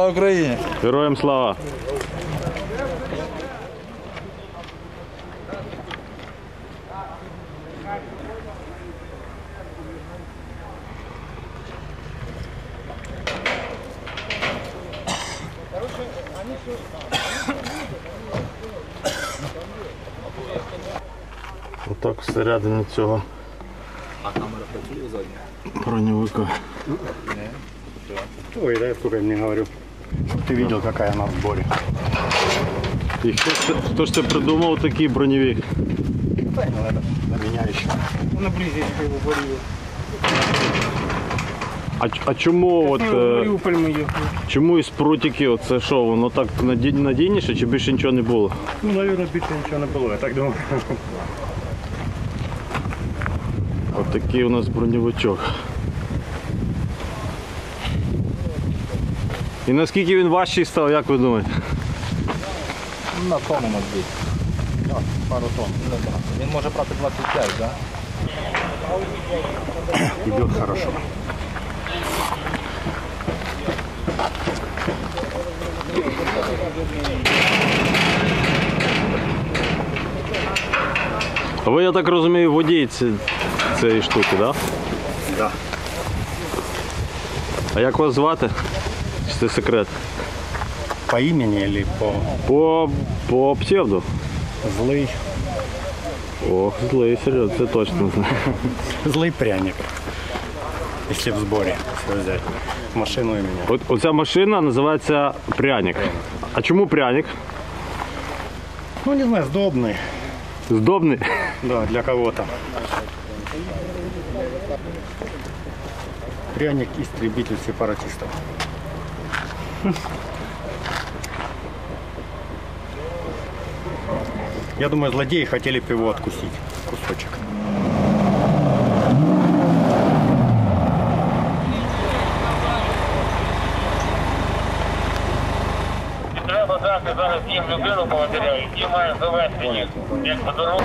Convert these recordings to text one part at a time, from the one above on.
Слава Україні! Героям слава! Отак всередині цього броневика. Ой, да я сколько им не говорю. Ты видел, какая она в сборе. І хто, ж це- хто ж це придумав такий броневик? Да, ну это на меня еще. На близенько его варил. А, ч- а чому от, е, Мариуполь мы ехали. чому із прутики, оце що, воно так наді- надійніше чи більше нічого не було? Ну, наверное, більше нічого не було, я так думаю. От такий у нас броневичок. І наскільки він важчий став, як ви думаєте? На тонну надбить. Пару тонн. Він може брати 25, так? Идет хорошо. А ви, я так розумію, водій ці- цієї штуки, так? Да? Да. А як вас звати? Це секрет? По имени или по По, по псевду. злый? Ох, злий, серйозно, це точно знаю. Злый пряник. Если в сборе все взять. Машину и меня. От, оця машина називається пряник. А чому пряник? Ну, не знаю, сдобный. Здобний. Да, для кого-то. Пряник истребитель сепаратистов. Я думаю, злодеи хотели бы его откусить. Кусочек. Треба дати зараз їм людину поводиря, які мають завести їх. Як подарунок.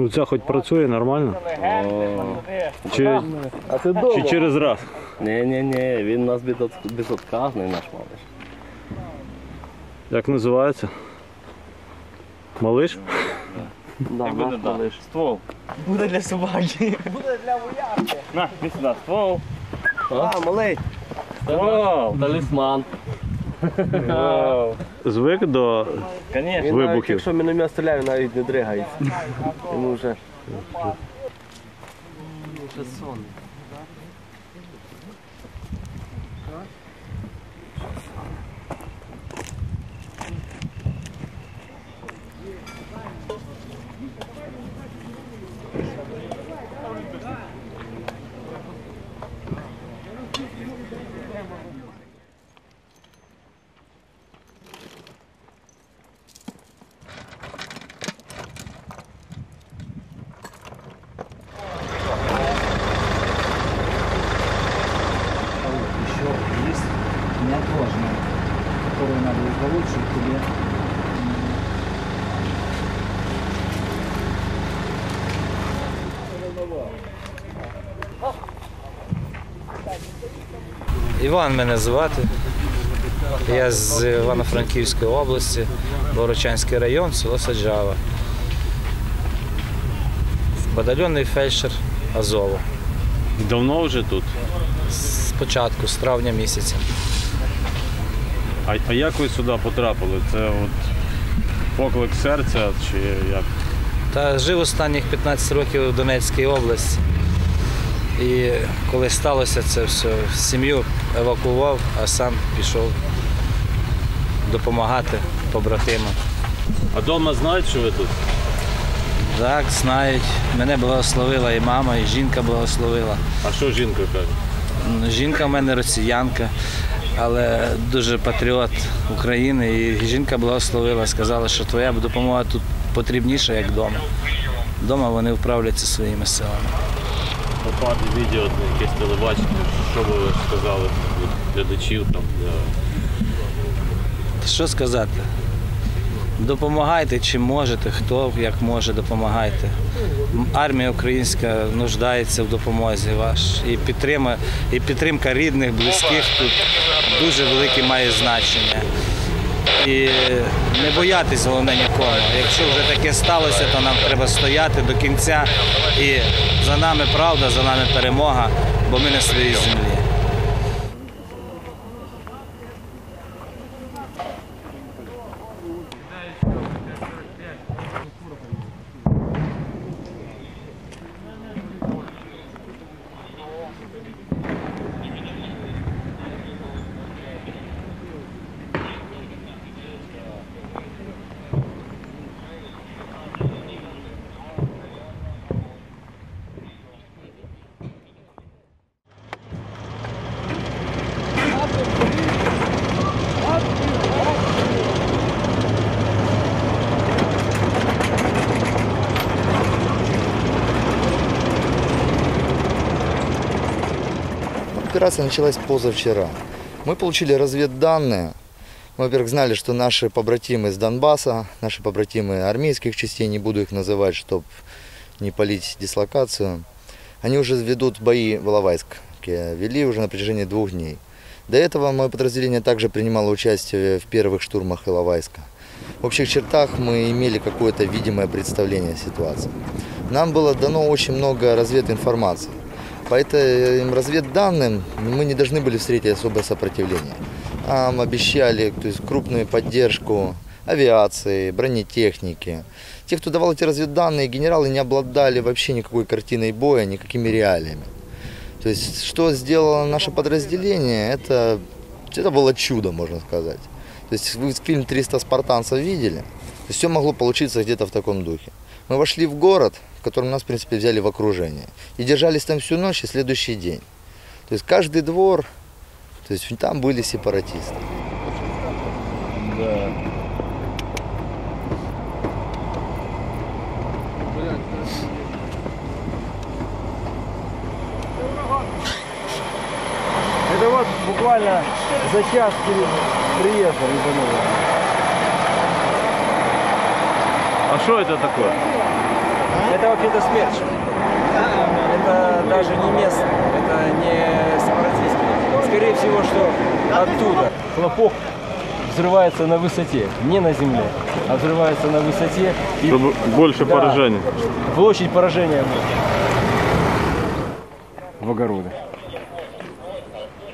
Ну ця хоч працює нормально? Чи, чи через раз? Ні, ні, ні, він у нас безот- безотказний наш малиш. Як називається? Малиш? Да, наш малиш. Ствол. Буде для собаки. На, іди сюди, ствол. А, малий. Ствол, талісман. Звик до Конечно. Він навіть, вибухів. якщо міномет стріляє, навіть не дригається. Йому вже. Вже сон. Которые надо чтобы тебе Іван мене звати. Я з Івано-Франківської області, Борочанський район, село Саджава. Батальйонний фельдшер Азову. давно вже тут. З початку, з травня місяця. А, а як ви сюди потрапили? Це от поклик серця чи як? Та жив останніх 15 років у Донецькій області. І коли сталося це все, сім'ю евакуював, а сам пішов допомагати побратимам. А вдома знають, що ви тут? Так, знають. Мене благословила і мама, і жінка благословила. А що жінка каже? Жінка в мене росіянка, але дуже патріот України. І жінка благословила, сказала, що твоя допомога тут потрібніша, як вдома. Вдома вони вправляться своїми силами. Попади відео, якесь телебачення, що би ви сказали для глядачів там, Що сказати? Допомагайте чим можете, хто як може, допомагайте. Армія українська нуждається в допомозі ваш. І підтримка, і підтримка рідних, близьких тут дуже велике має значення. І не боятись головне нікого. Якщо вже таке сталося, то нам треба стояти до кінця. І за нами правда, за нами перемога, бо ми на своїй землі. Операция началась позавчера. Мы получили разведданные. Мы, во-первых, знали, что наши побратимы из Донбасса, наши побратимы армейских частей, не буду их называть, чтобы не полить дислокацию, они уже ведут бои в Иловайске, вели уже на протяжении двух дней. До этого мое подразделение также принимало участие в первых штурмах Иловайска. В общих чертах мы имели какое-то видимое представление о ситуации. Нам было дано очень много развединформации. По этим разведданным мы не должны были встретить особое сопротивление. Нам обещали то есть, крупную поддержку авиации, бронетехники. Те, кто давал эти разведданные, генералы не обладали вообще никакой картиной боя, никакими реалиями. То есть, что сделало наше подразделение, это, это было чудо, можно сказать. То есть, вы фильм «300 спартанцев» видели? То есть, все могло получиться где-то в таком духе. Мы вошли в город, котором нас, в принципе, взяли в окружение. И держались там всю ночь и следующий день. То есть, каждый двор, то есть, там были сепаратисты. Это вот буквально за час приехал. А що це таке? Это вообще-то смерч. Это даже не местный, это не сепаратистский. Скорее всего, что оттуда. Хлопок взрывается на высоте, не на земле, а взрывается на высоте. И Щоб більше Да. пораження. площадь поражения в огороды.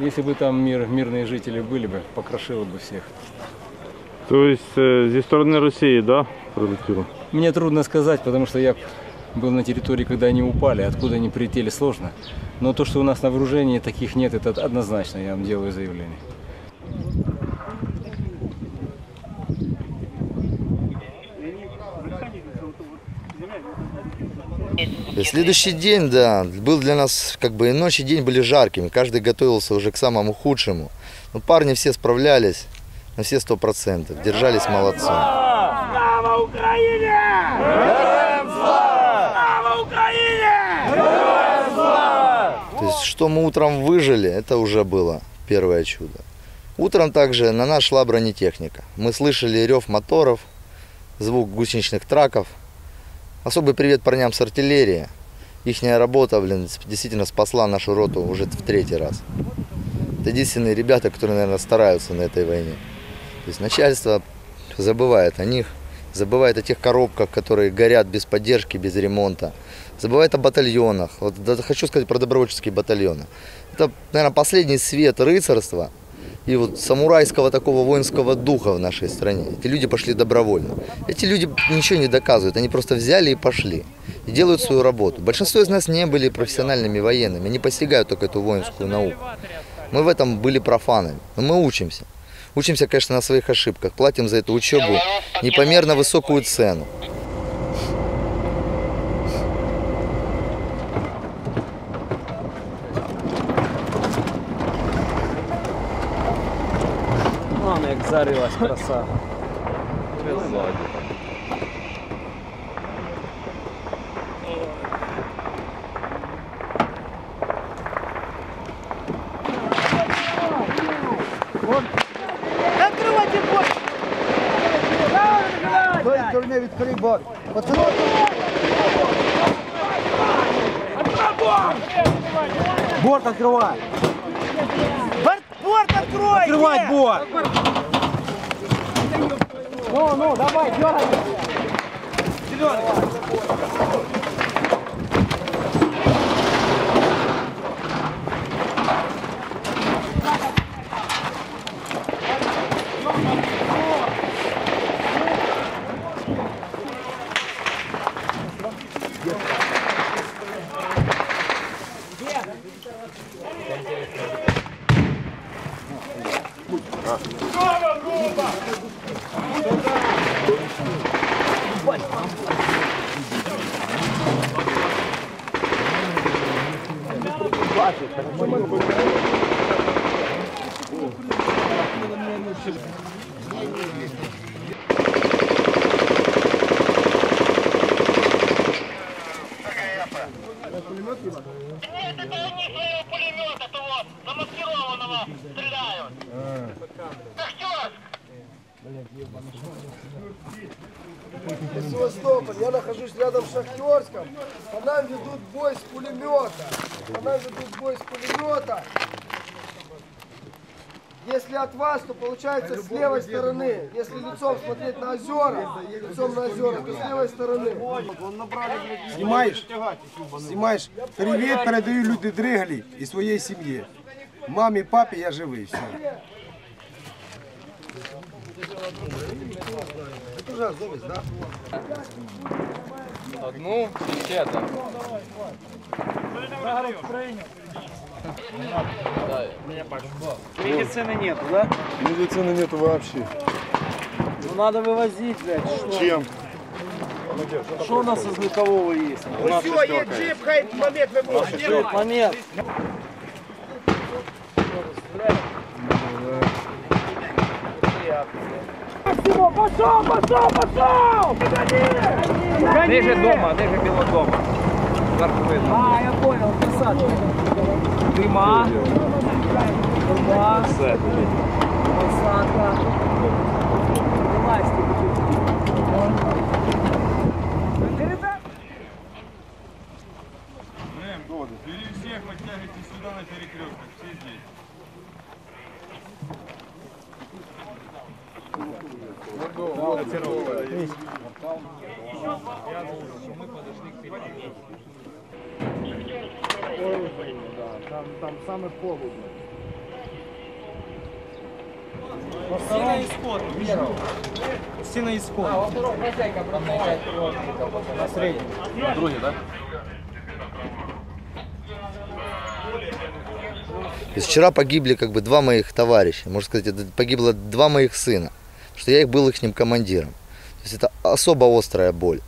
Если бы там мир, мирные жители были бы, покрошило бы всех. Тобто е, зі сторони Росії, да, прилетіло? Мне трудно сказать, потому что я был на территории, когда они упали, откуда они прилетели, сложно. Но то, что у нас на вооружении таких нет, это однозначно, я вам делаю заявление. Следующий день, да, был для нас, как бы и ночь, и день были жаркими. Каждый готовился уже к самому худшему. Но парни все справлялись на все сто процентов. Держались молодцом. То есть, что мы утром выжили, это уже было первое чудо. Утром также на нас шла бронетехника. Мы слышали рев моторов, звук гусеничных траков. Особый привет парням с артиллерии. Ихняя работа, блин, действительно спасла нашу роту уже в третий раз. Это единственные ребята, которые, наверное, стараются на этой войне. То есть начальство забывает о них, забывает о тех коробках, которые горят без поддержки, без ремонта. Забывает о батальонах. Вот хочу сказать про добровольческие батальоны. Это, наверное, последний свет рыцарства и вот самурайского такого воинского духа в нашей стране. Эти люди пошли добровольно. Эти люди ничего не доказывают, они просто взяли и пошли. И делают свою работу. Большинство из нас не были профессиональными военными, они постигают только эту воинскую науку. Мы в этом были профанами, но мы учимся. Учимся, конечно, на своих ошибках, платим за эту учебу непомерно высокую цену. Ладно, як зарилась краса. Молодец. Открывай! Борт, борт открой! Открывать борт! Ну, ну, давай, дергай! Нет, получается с левой стороны. Если лицом смотреть на озера, лицом на озера, то с левой стороны. Знімаєш? Знімаєш? Привіт, передаю люди Дриглі і своїй сім'ї. Мамі, папі, я живий. Все. Одну ще там. Медицины нету, да? Медицини нету вообще. Ну надо вывозить, блядь. Что? Чим? Что у нас из лукового есть? Все, є джип, хай момент вибух. Момент. Ниже дома, ниже білого дома. Видно. А, я понял, посадка. Дыма. Дыма. Посадка. Пластик. Бери всех, подтягивайте сюда на перекресток, все здесь. Другий, так? То есть вчера погибли как бы два моих товарища, можно сказать, это погибло два моих сына, что я их был их командиром. То есть это особо острая боль.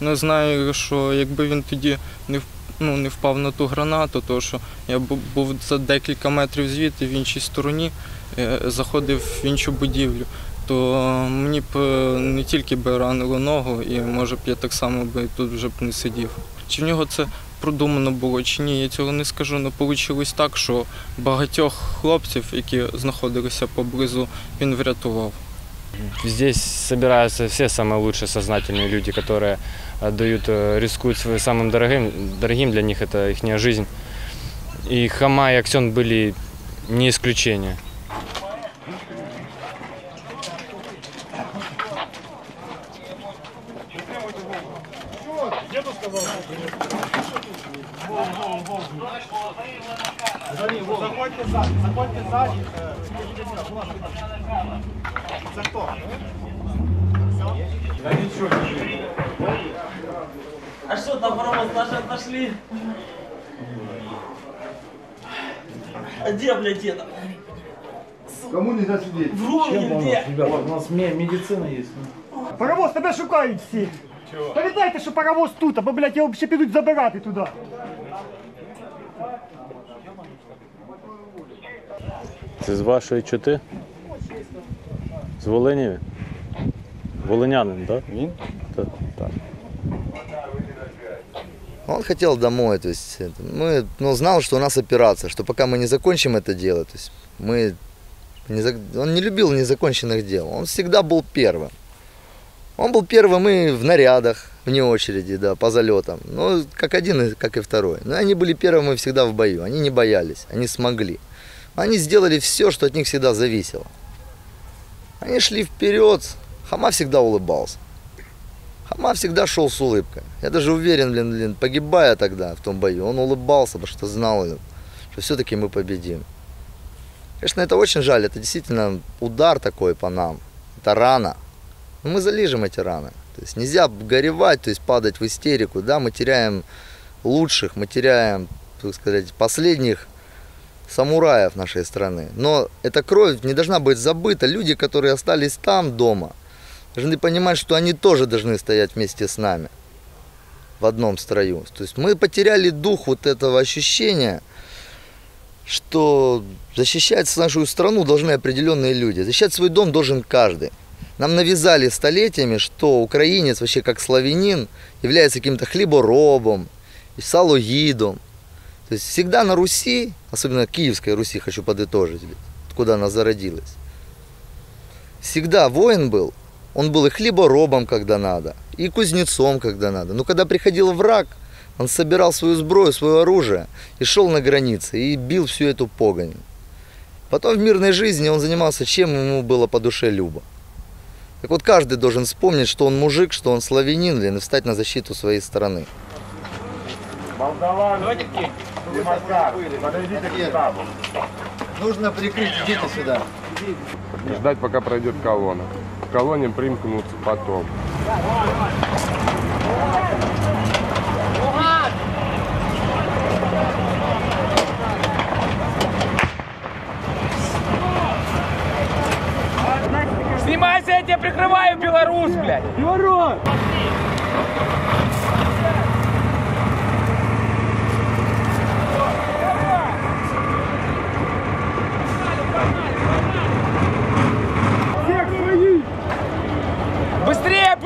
Не знаю, що якби він тоді не в- ну, не впав на ту гранату, то що я бу- був за декілька метрів звідти в іншій стороні, е, заходив в іншу будівлю, то мені б е, не тільки би ранило ногу, і може б я так само би тут вже б не сидів. Чи в нього це продумано було, чи ні, я цього не скажу. Не вийшло так, що багатьох хлопців, які знаходилися поблизу, він врятував. Здесь собираются все самые лучшие сознательные люди, которые отдают, э, рискуют своим самым дорогим, дорогим для них это их жизнь. И Хама и Аксен были не исключение. А что там паровоз даже отошли? А где, блядь, это? Кому нельзя сидіти? В руки где? Ребята, у нас медицина є. Паровоз, тебе шукають всі. Передайте, що паровоз тут, або, блядь, його ще підуть забирати туди. Це з вашої чоти? З Волині він? Волинянин, так? Він? Так. Он хотел домой, то есть это, мы, ну, знал, что у нас операция, что пока мы не закончим это дело, то есть мы не за- он не любил незаконченных дел, он всегда был первым. Он был первым и в нарядах, вне очереди, да, по залетам. Ну, как один, и как и второй. Но они были первыми всегда в бою. Они не боялись, они смогли. Они сделали все, что от них всегда зависело. Они шли вперед. Хама всегда улыбался. Хама всегда шел с улыбкой. Я даже уверен, блин, блин, погибая тогда в том бою, он улыбался, потому что знал, что все-таки мы победим. Конечно, это очень жаль, это действительно удар такой по нам. Это рана. Но мы залижем эти раны. То есть нельзя горевать, то есть падать в истерику. Да, мы теряем лучших, мы теряем, так сказать, последних самураев нашей страны. Но эта кровь не должна быть забыта. Люди, которые остались там дома, должны понимать, что они тоже должны стоять вместе с нами в одном строю. То есть мы потеряли дух вот этого ощущения, что защищать нашу страну должны определенные люди. Защищать свой дом должен каждый. Нам навязали столетиями, что украинец вообще как славянин является каким-то хлеборобом, и салоидом. То есть всегда на Руси, особенно Киевской Руси, хочу подытожить, откуда она зародилась, всегда воин был, он был и хлеборобом, когда надо, и кузнецом, когда надо. Но когда приходил враг, он собирал свою сброю, свое оружие и шел на границы, и бил всю эту погонь. Потом в мирной жизни он занимался чем ему было по душе любо. Так вот каждый должен вспомнить, что он мужик, что он славянин, блин, и встать на защиту своей страны. Молдаван, Демократ, подойдите к штабу. Нужно прикрыть, идите сюда. Ждать, пока пройдет колонна. К колонне примкнуться потом. Снимайся, я тебя прикрываю, белорус, блядь! Белорус!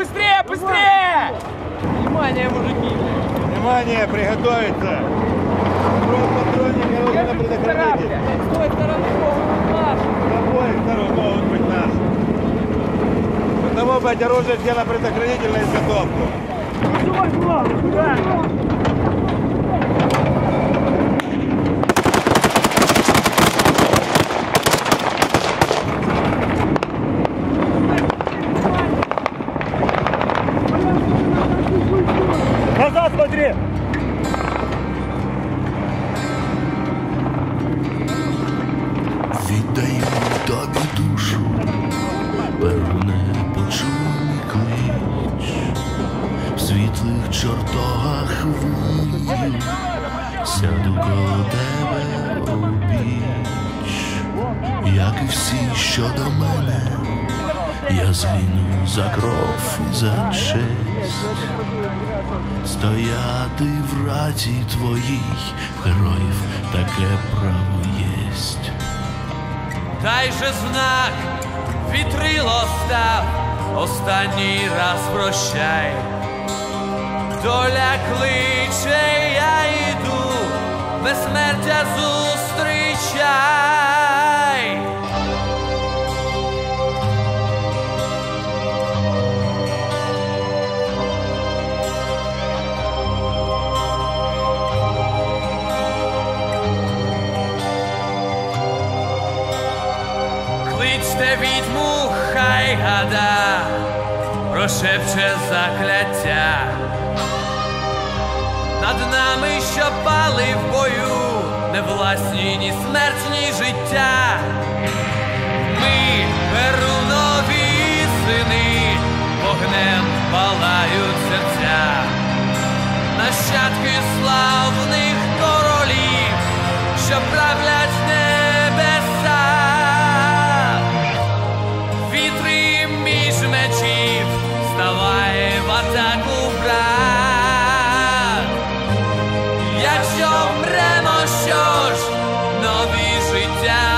Быстрее, быстрее! Внимание, мужики! Внимание, приготовиться! Патронники оружие на предохранитель. С той стороны могут наш! С обоих сторон могут быть наши. Потому быть оружие все на предохранительную изготовку. Назад за честь. Стояти в раді твоїй, героїв таке право єсть. Дай же знак, вітрило став, останній раз прощай. Доля кличе, я йду, безсмертя зустрічай. Кличте відьму, хай гада, прошепче закляття. Над нами, що пали в бою, не власні ні смерть, ні життя. Ми перунові сини, вогнем палають серця, нащадки славних королів, що правлять небеса. обремо що ж нові життя.